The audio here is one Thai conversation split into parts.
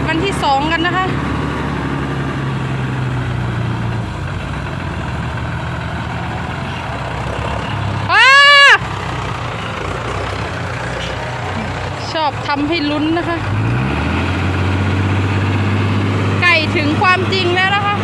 ดวันที่สองกันนะคะว้าชอบทำให้ลุ้นนะคะ ไก่ถึงความจริงแล้วนะคะ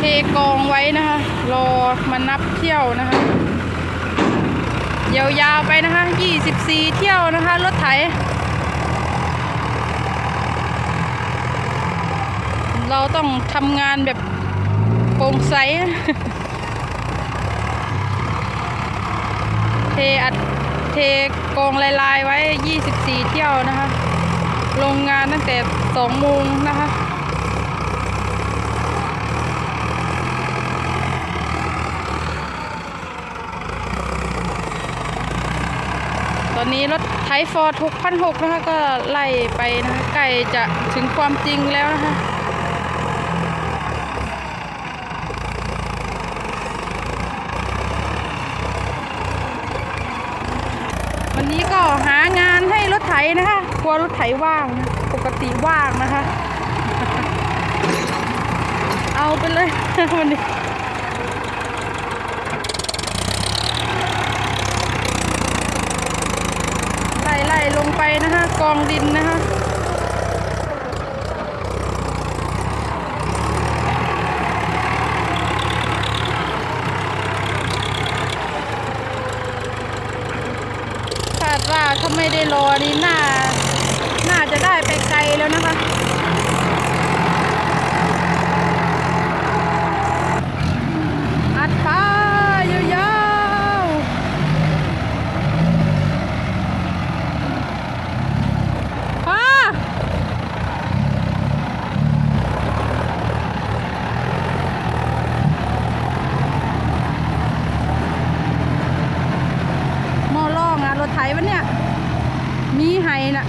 เท กองไว้นะคะ รอมานับเที่ยวนะคะยาวๆไปนะคะ 24 เที่ยวนะคะ รถไถ เราต้องทำงานแบบโปร่งใสเทอัดเทกองลายๆไว้ 24 เที่ยวนะคะโรงงานตั้งแต่ 2 โมงนะคะ อนนี้รถไถฟอร์ด6,600นะคะก็ไล่ไปนะคะใกล้จะถึงความจริงแล้วนะคะวันนี้ก็หางานให้รถไถนะคะกลัวรถไถว่างนะปกติว่างนะคะ เอาไปเลยวันนี้ ไล่ไล่ลงไปนะคะกองดินนะคะคาดว่าถ้าไม่ได้รอนี่น่าน่าจะได้ไปไกลแล้วนะคะ อัดไปยาวๆป้าหม้อล่องอะ รถไถวะเนี่ย มีไห้นะ